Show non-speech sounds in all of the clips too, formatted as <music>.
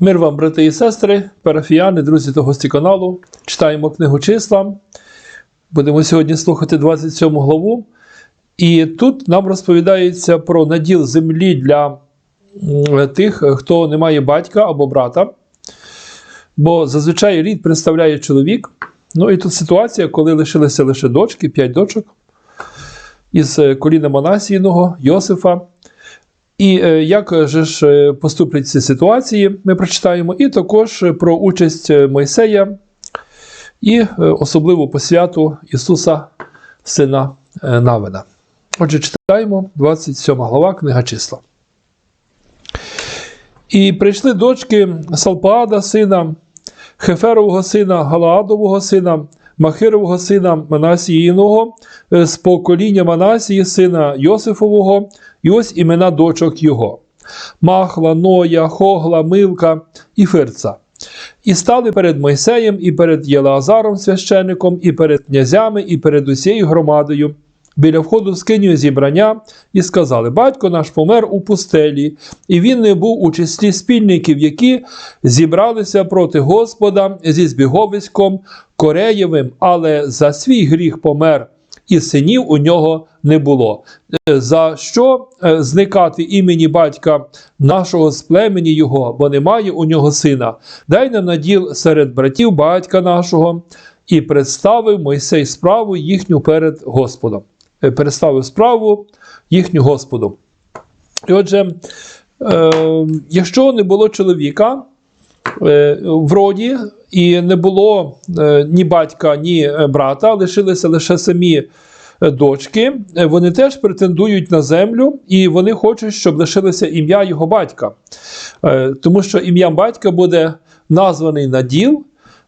Мир вам, брати і сестри, парафіяни, друзі та гості каналу. Читаємо книгу числа. Будемо сьогодні слухати 27 главу. І тут нам розповідається про наділ землі для тих, хто не має батька або брата. Бо зазвичай рід представляє чоловік. Ну і тут ситуація, коли лишилися лише дочки, п'ять дочок із е, коліна Манасіїного, Йосифа. І е, як же ж е, поступлять ці ситуації, ми прочитаємо, і також е, про участь Мойсея і особливу посвяту Ісуса, Сина Навина. Отже, читаємо 27 глава, книга числа. І прийшли дочки Салпаада, сина, Хеферового сина, Галаадового сина, Махирового сина Манасіїного, е, з покоління Манасії, сина Йосифового, і ось імена дочок його: Махла, Ноя, Хогла, Милка і Фирца. І стали перед Мойсеєм, і перед Єлаазаром священником, і перед князями, і перед усією громадою. Біля входу в скиню зібрання і сказали: Батько наш помер у пустелі, і він не був у числі спільників, які зібралися проти Господа зі збіговиськом Кореєвим, але за свій гріх помер, і синів у нього не було. Е, За що е, зникати імені батька нашого з племені його, бо немає у нього сина? Дай нам наділ серед братів батька нашого, і представив Мойсей справу їхню перед Господом. Е, Представив справу їхню Господу. І отже, е, якщо не було чоловіка е, в роді, і не було ні батька, ні брата, лишилися лише самі дочки, вони теж претендують на землю, і вони хочуть, щоб лишилося ім'я його батька. Тому що ім'ям батька буде названий наділ.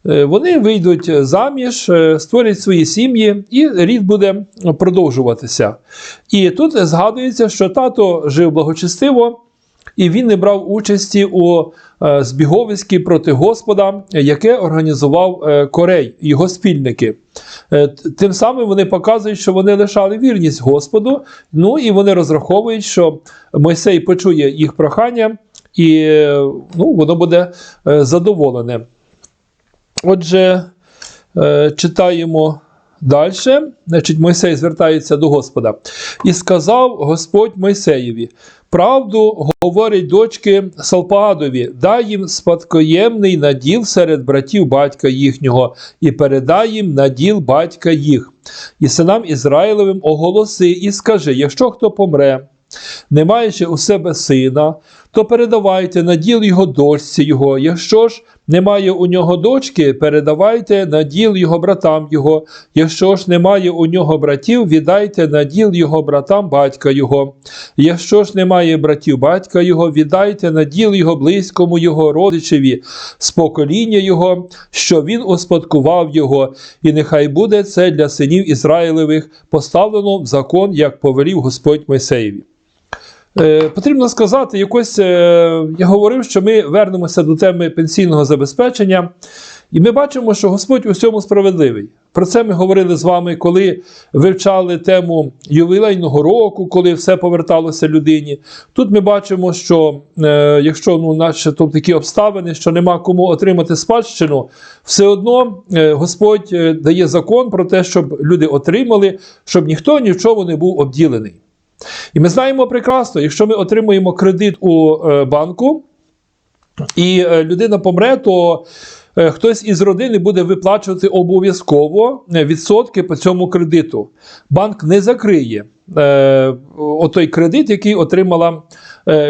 Е, Вони вийдуть заміж, е, створять свої сім'ї, і рід буде продовжуватися. І тут згадується, що тато жив благочестиво, і він не брав участі у е, збіговиські проти Господа, яке організував е, Корей, його спільники. Е, Тим самим вони показують, що вони лишали вірність Господу. Ну і вони розраховують, що Мойсей почує їх прохання, і е, ну, воно буде е, задоволене. Отже, е, читаємо далі. Значить, Мойсей звертається до Господа. І сказав Господь Мойсеєві: Правду говорять дочки Салпаадові, дай їм спадкоємний наділ серед братів батька їхнього, і передай їм наділ батька їх. І синам Ізраїлевим оголоси, і скажи: якщо хто помре, не маючи у себе сина, то передавайте наділ його дочці його. Якщо ж немає у нього дочки, передавайте наділ його братам його. Якщо ж немає у нього братів, віддайте наділ його братам батька його. Якщо ж немає братів батька його, віддайте наділ його близькому його родичеві, з покоління його, що він успадкував його, і нехай буде це для синів Ізраїлевих поставлено в закон, як повелів Господь Мойсеєві. Е, потрібно сказати, якось е, я говорив, що ми вернемося до теми пенсійного забезпечення, і ми бачимо, що Господь у всьому справедливий. Про це ми говорили з вами, коли вивчали тему ювілейного року, коли все поверталося людині. Тут ми бачимо, що е, якщо ну, наче то такі обставини, що нема кому отримати спадщину, все одно е, Господь е, дає закон про те, щоб люди отримали, щоб ніхто ні в чому не був обділений. І ми знаємо прекрасно, якщо ми отримуємо кредит у е, банку, і е, людина помре, то е, хтось із родини буде виплачувати обов'язково відсотки по цьому кредиту. Банк не закриє отой кредит, який отримала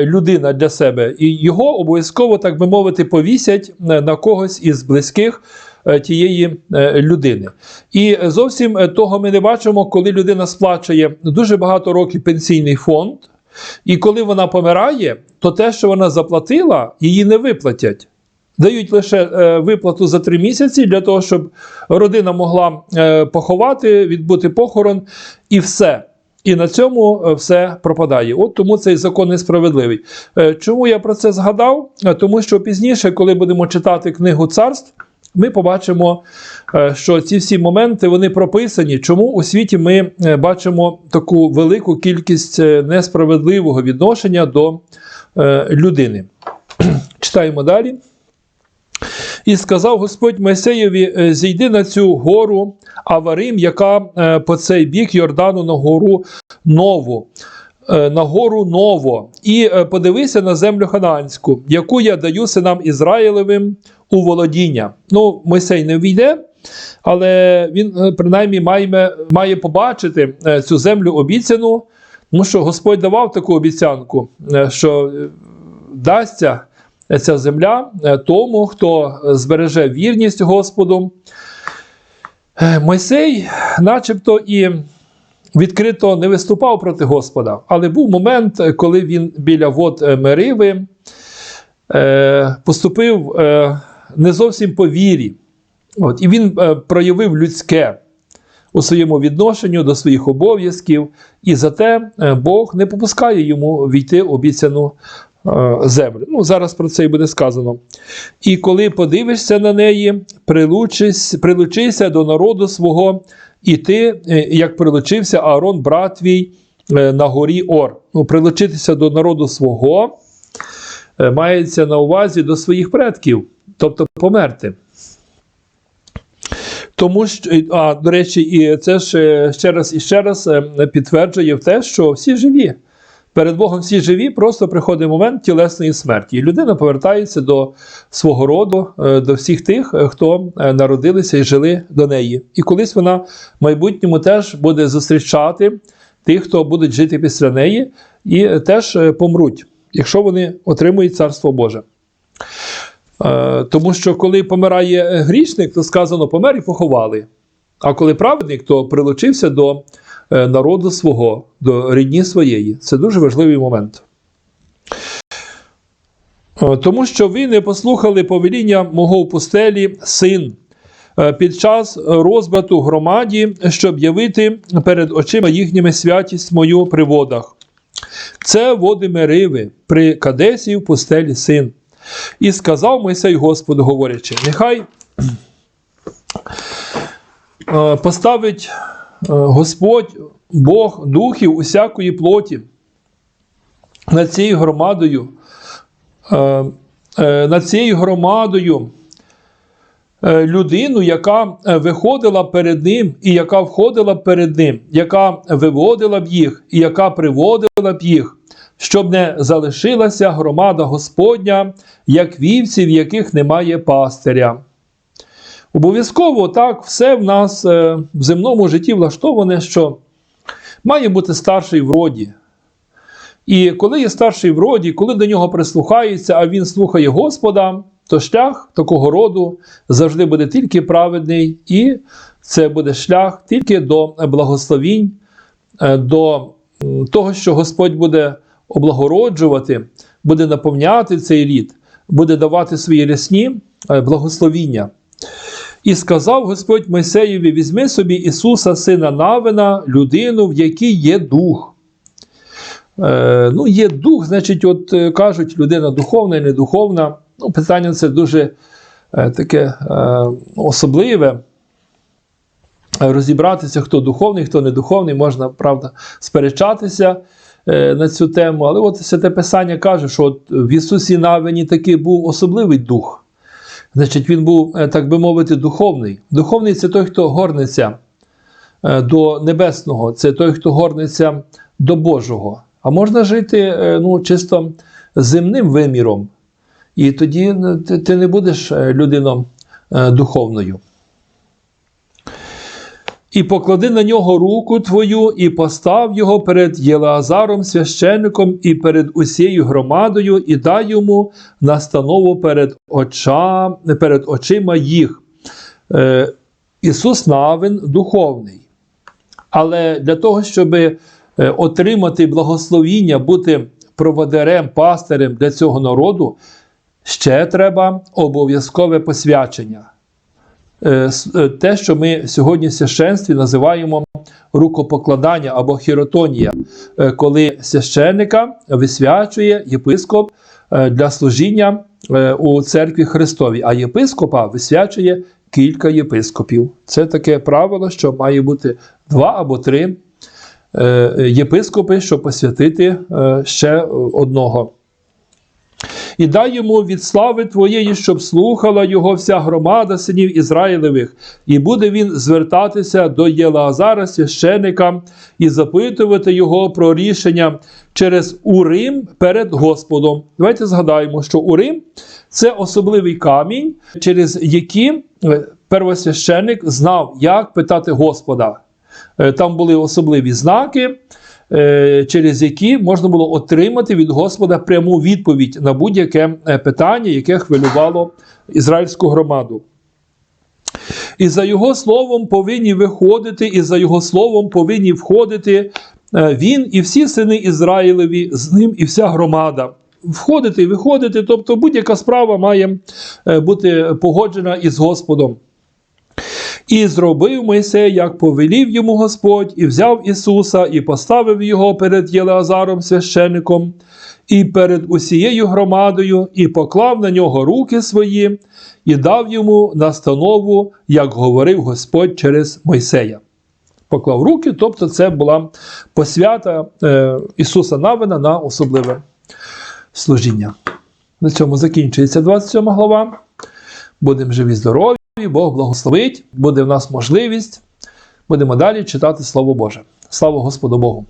людина для себе, і його обов'язково, так би мовити, повісять на когось із близьких тієї е, людини. І зовсім е, того ми не бачимо, коли людина сплачує дуже багато років пенсійний фонд, і коли вона помирає, то те, що вона заплатила, її не виплатять. Дають лише е, виплату за три місяці для того, щоб родина могла е, поховати, відбути похорон, і все. І на цьому е, все пропадає. От тому цей закон несправедливий. Е, Чому я про це згадав? Е, Тому що пізніше, коли будемо читати книгу царств, ми побачимо, е, що ці всі моменти вони прописані. Чому у світі ми е, бачимо таку велику кількість е, несправедливого відношення до людини? <clears throat> Читаємо далі. І сказав Господь Мойсеєві: зійди на цю гору Аварим, яка по цей бік Йордану на гору Нову. На гору Ново, і подивися на землю Ханаанську, яку я даю синам Ізраїлевим у володіння. Ну, Мойсей не війде, але він е, принаймні має, має побачити е, цю землю обіцяну, тому що Господь давав таку обіцянку, е, що дасться ця земля тому, хто збереже вірність Господу. Мойсей, начебто, і відкрито не виступав проти Господа, але був момент, коли він біля вод Мериви поступив не зовсім по вірі. От, і він е, проявив людське у своєму відношенню до своїх обов'язків, і зате е, Бог не попускає йому війти в обіцяну е, землю. Ну, зараз про це і буде сказано. І коли подивишся на неї, прилучись, прилучися до народу свого, і ти, як прилучився Аарон, брат твій, на горі Ор. Ну, прилучитися до народу свого мається на увазі до своїх предків, тобто померти. Тому що, а, до речі, і це ж е, ще раз і ще раз е, підтверджує те, що всі живі. Перед Богом всі живі, просто приходить момент тілесної смерті. І людина повертається до свого роду, е, до всіх тих, хто народилися і жили до неї. І колись вона в майбутньому теж буде зустрічати тих, хто будуть жити після неї, і теж помруть, якщо вони отримують Царство Боже. Е, Тому що коли помирає е, грішник, то сказано помер і поховали. А коли праведник, то прилучився до е, народу свого, до рідні своєї. Це дуже важливий момент. Тому що ви не послухали повеління мого в пустелі син під час розбрату громаді, щоб явити перед очима їхніми святість мою при водах. Це води Мериви при Кадесі в пустелі син. І сказав Мойсей Господу, говорячи: нехай е, поставить е, Господь Бог духів усякої плоті над цією громадою, е, над цією громадою людину, яка виходила перед ним, і яка входила перед ним, яка виводила б їх, і яка приводила б їх, щоб не залишилася громада Господня, як вівці, в яких немає пастиря. Обов'язково так все в нас е, в земному житті влаштоване, що має бути старший в роді. І коли є старший в роді, коли до нього прислухаються, а він слухає Господа, то шлях такого роду завжди буде тільки праведний, і це буде шлях тільки до благословінь, е, до того, що Господь буде облагороджувати, буде наповняти цей рід, буде давати свої рясні е, благословіння. І сказав Господь Мойсеєві: візьми собі Ісуса, сина Навина, людину, в якій є дух. Е, ну, є дух, значить, от е, кажуть, людина духовна і недуховна. Ну, питання це дуже е, таке е, особливе. Розібратися, хто духовний, хто не духовний, можна, правда, сперечатися на цю тему. Але от Святе Писання каже, що от в Ісусі Навині такий був особливий дух. Значить, він був, е, так би мовити, духовний. Духовний це той, хто горниться е, до небесного, це той, хто горниться до Божого. А можна жити е, ну, чисто земним виміром, і тоді е, ти, не будеш е, людином е, духовною. І поклади на нього руку твою, і постав його перед Єлеазаром священником і перед усією громадою, і дай йому настанову перед, оча, перед очима їх. Е, Ісус Навин духовний. Але для того, щоб е, отримати благословіння, бути проводарем, пастирем для цього народу, ще треба обов'язкове посвячення. Е, е, Те, що ми сьогодні в священстві називаємо рукопокладання або хіротонія, е, коли священника висвячує єпископ для служіння у церкві Христовій, а єпископа висвячує кілька єпископів. Це таке правило, що має бути два або три єпископи, щоб посвятити ще одного. І дай йому від слави Твоєї, щоб слухала його вся громада синів Ізраїлевих, і буде він звертатися до Єлаазара, священика, і запитувати його про рішення через Урим перед Господом. Давайте згадаємо, що Урим це особливий камінь, через який е, первосвященник знав, як питати Господа. Е, Там були особливі знаки, через які можна було отримати від Господа пряму відповідь на будь-яке е, питання, яке хвилювало ізраїльську громаду. І за його словом повинні виходити, і за його словом повинні входити е, він і всі сини Ізраїлеві, з ним і вся громада. Входити і виходити, тобто будь-яка справа має е, бути погоджена із Господом. І зробив Мойсей, як повелів йому Господь, і взяв Ісуса, і поставив його перед Єлеазаром священником, і перед усією громадою, і поклав на нього руки свої, і дав йому настанову, як говорив Господь через Мойсея. Поклав руки, тобто це була посвята е, Ісуса Навина на особливе служіння. На цьому закінчується 27 глава. Будемо живі, здорові, Бог благословить, буде в нас можливість. Будемо далі читати Слово Боже. Слава Господу Богу!